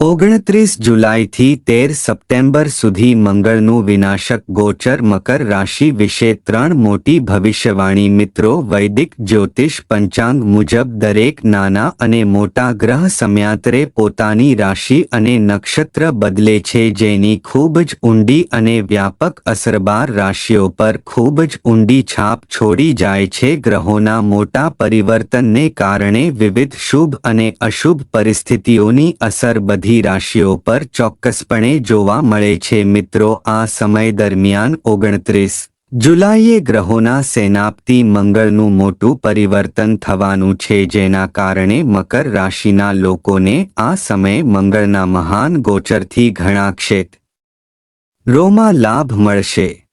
ઓગણત્રીસ જુલાઈથી તેર સપ્ટેમ્બર સુધી મંગળનું વિનાશક ગોચર મકર રાશિ વિશે ત્રણ મોટી ભવિષ્યવાણી મિત્રો વૈદિક, જ્યોતિષ, પંચાંગ મુજબ દરેક નાના અને મોટા ગ્રહ સમયાંતરે પોતાની રાશિ અને નક્ષત્ર બદલે છે જેની ખૂબ જ ઊંડી અને વ્યાપક અસરબાર રાશિઓ પર ખૂબ જ ઊંડી છાપ છોડી જાય છે. ગ્રહોના મોટા પરિવર્તનને કારણે વિવિધ શુભ અને અશુભ પરિસ્થિતિઓની અસર બધી રાશિઓ પર ચોક્કસપણે જોવા મળે છે મિત્રો, આ સમય દરમિયાન ઓગણત્રીસ જુલાઈએ ગ્રહોના સેનાપતિ મંગળનું મોટું પરિવર્તન થવાનું છે, જેના કારણે મકર રાશિના લોકોને આ સમયે મંગળના મહાન ગોચરથી ઘણા ક્ષેત્રોમાં લાભ મળશે.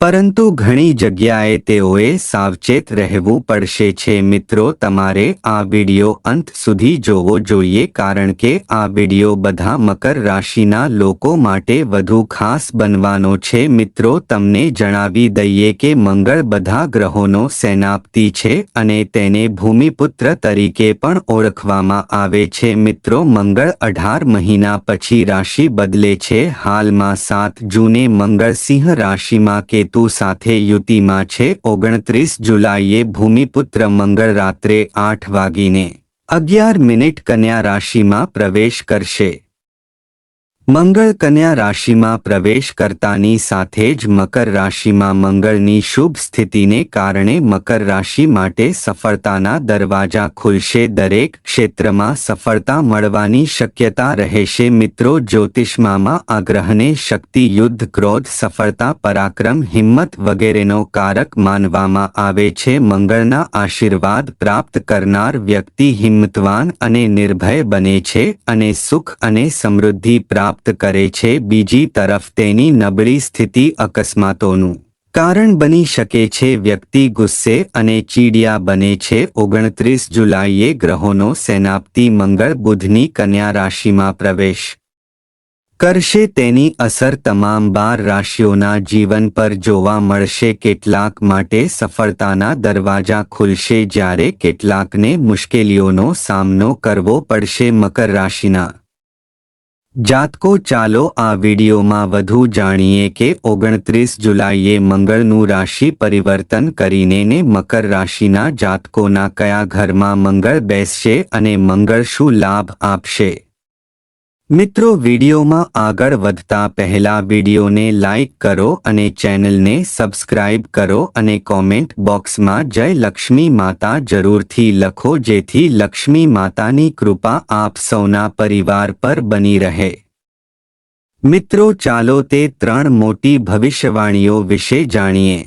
પરંતુ ઘણી જગ્યાએ તેઓએ સાવચેત રહેવું પડશે છે. મિત્રો, તમારે આ વિડિયો અંત સુધી જોવો જોઈએ કારણ કે આ વિડિયો બધા મકર રાશિના લોકો માટે વધુ ખાસ બનવાનો છે. મિત્રો, તમને જણાવી દઈએ કે મંગળ બધા ગ્રહોનો સેનાપતિ છે અને તેને ભૂમિપુત્ર તરીકે પણ ઓળખવામાં આવે છે. મિત્રો, મંગળ અઢાર મહિના પછી રાશિ બદલે છે. હાલમાં સાત જૂને મંગળ સિંહ રાશિમાં કેતુ સાથે યુતિમાં છે. ઓગણત્રીસ જુલાઈએ ભૂમિપુત્ર મંગળ રાત્રે આઠ વાગીને અગિયાર મિનિટ કન્યા રાશિમાં પ્રવેશ કરશે. મંગળ કન્યા રાશિમાં પ્રવેશ કરતાની સાથે જ મકર રાશિમાં મંગળની શુભ સ્થિતિને કારણે મકર રાશિ માટે સફળતાના દરવાજા ખુલશે. દરેક ક્ષેત્રમાં સફળતા મળવાની શક્યતા રહેશે. મિત્રો, જ્યોતિષમાં આગ્રહને શક્તિ, યુદ્ધ, ક્રોધ, સફળતા, પરાક્રમ, હિંમત વગેરેનો કારક માનવામાં આવે છે. મંગળના આશીર્વાદ પ્રાપ્ત કરનાર વ્યક્તિ હિંમતવાન અને નિર્ભય બને છે અને સુખ અને સમૃદ્ધિ પ્રાપ્ત પ્રાપ્ત કરે છે બીજી તરફ તેની નબળી સ્થિતિ અકસ્માતોનું કારણ બની શકે છે વ્યક્તિ ગુસ્સે અને ચીડિયા બને છે. ઓગણત્રીસ જુલાઈએ ગ્રહોનો સેનાપતિ મંગળ બુધની કન્યા રાશિમાં પ્રવેશ કરશે. તેની અસર તમામ બાર રાશિઓના જીવન પર જોવા મળશે. કેટલાક માટે સફળતાના દરવાજા ખુલશે જ્યારે કેટલાકને મુશ્કેલીઓનો સામનો કરવો પડશે. મકર રાશિના જાતકો ચાલો આ વિડીયોમાં વધુ જાણીએ કે ઓગણત્રીસ જુલાઈએ મંગળનું રાશિ પરિવર્તન કરીને ને મકર રાશિના જાતકોના કયા ઘરમાં મંગળ બેસશે અને મંગળ શું લાભ આપશે? મિત્રો, વિડીયોમાં આગળ વધતા પહેલા વિડીયોને લાઇક કરો અને ચેનલને સબસ્ક્રાઇબ કરો અને કોમેન્ટ બોક્સમાં જય લક્ષ્મી માતા જરૂરથી લખો, જેથી લક્ષ્મી માતાની કૃપા આપ સૌના પરિવાર પર બની રહે. મિત્રો, ચાલો તે ત્રણ મોટી ભવિષ્યવાણીઓ વિશે જાણીએ.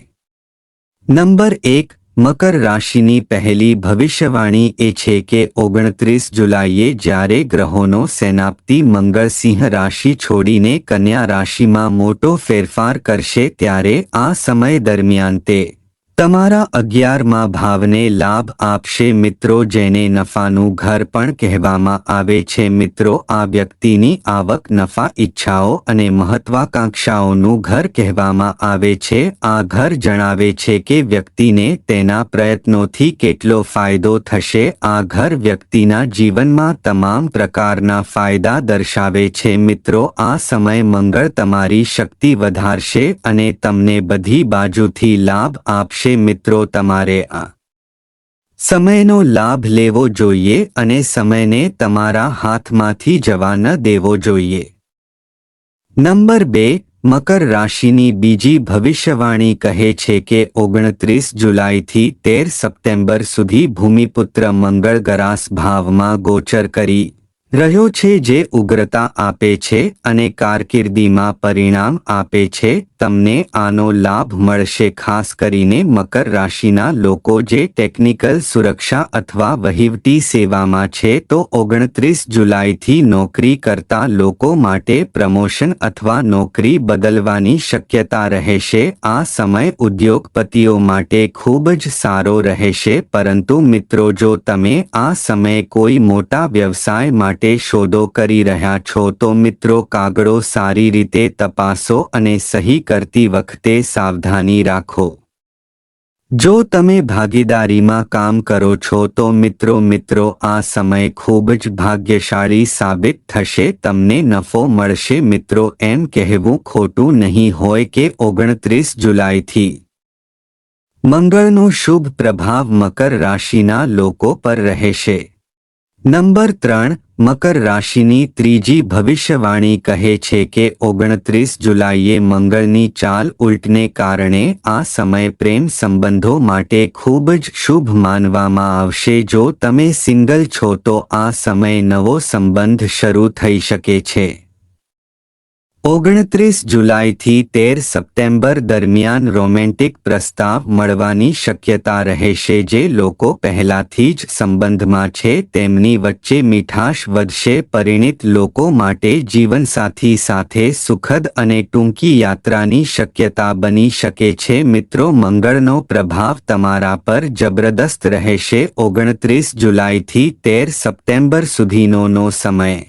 નંબર એક મકર રાશિની પહેલી ભવિષ્યવાણી એ છે કે ઓગણત્રીસ જુલાઈએ જ્યારે ગ્રહોનો સેનાપતિ મંગળસિંહ રાશિ છોડીને કન્યા રાશિમાં મોટો ફેરફાર કરશે ત્યારે આ સમય દરમિયાન તે તમારા અગિયારમાં ભાવને લાભ આપશે મિત્રો જેને નફાનું ઘર પણ કહેવામાં આવે છે. મિત્રો, આ વ્યક્તિની આવક, નફા, ઈચ્છાઓ અને મહત્વાકાંક્ષાઓનું ઘર કહેવામાં આવે છે. આ ઘર જણાવે છે કે વ્યક્તિને તેના પ્રયત્નોથી કેટલો ફાયદો થશે. આ ઘર વ્યક્તિના જીવનમાં તમામ પ્રકારના ફાયદા દર્શાવે છે. મિત્રો, આ સમય મંગળ તમારી શક્તિ વધારશે અને તમને બધી બાજુથી લાભ આપશે. મિત્રો તમારે આ સમયનો લાભ લેવો જોઈએ અને સમયને તમારા હાથમાંથી જવા ન દેવો જોઈએ. નંબર બે, મકર રાશિની બીજી ભવિષ્યવાણી કહે છે કે ઓગણત્રીસ જુલાઈથી તેર સપ્ટેમ્બર સુધી ભૂમિપુત્ર મંગળ ગરાસ ભાવમાં ગોચર કરી રહ્યો છે જે ઉગ્રતા આપે છે અને કારકિર્દીમાં પરિણામ આપે છે, તમને આનો લાભ મળશે ખાસ કરીને મકર રાશિના લોકો જે ટેકનિકલ સુરક્ષા અથવા વહીવટી સેવામાં છે તો ઓગણત્રીસ જુલાઈથી નોકરી કરતા લોકો માટે પ્રમોશન અથવા નોકરી બદલવાની શક્યતા રહેશે. આ સમય ઉદ્યોગપતિઓ માટે ખૂબ જ સારો રહેશે, પરંતુ મિત્રો જો તમે આ સમયે કોઈ મોટા વ્યવસાય માટે શોધો કરી રહ્યા છો તો મિત્રો કાગળો સારી રીતે તપાસો અને સહી કરતી વખતે સાવધાની રાખો. જો તમે ભાગીદારીમાં કામ કરો છો તો મિત્રો મિત્રો, આ સમય ખૂબ જ ભાગ્યશાળી સાબિત થશે, તમને નફો મળશે. મિત્રો, એમ કહેવું ખોટું નહીં હોય કે ઓગણત્રીસ જુલાઈથી. મંગળનો શુભ પ્રભાવ મકર રાશિના લોકો પર રહેશે. નંબર ત્રણ મકર રાશિની ત્રીજી ભવિષ્યવાણી કહે છે કે ઓગણત્રીસ જુલાઈએ મંગળની ચાલ ઉલટને કારણે આ સમય પ્રેમ સંબંધો માટે ખૂબ જ શુભ માનવામાં આવશે. જો તમે સિંગલ છો તો આ સમય નવો સંબંધ શરૂ થઈ શકે છે. ઓગણત્રીસ જુલાઈથી તેર સપ્ટેમ્બર દરમિયાન રોમેન્ટિક પ્રસ્તાવ મળવાની શક્યતા રહેશે જે લોકો પહેલાથી જ સંબંધમાં છે, તેમની વચ્ચે મીઠાશ વધશે, પરિણિત લોકો માટે જીવનસાથી સાથે સુખદ અને ટૂંકી યાત્રાની શક્યતા બની શકે છે. મિત્રો, મંગળનો પ્રભાવ તમારા પર જબરદસ્ત રહેશે. ઓગણત્રીસ જુલાઈથી તેર સપ્ટેમ્બર સુધીનોનો સમય.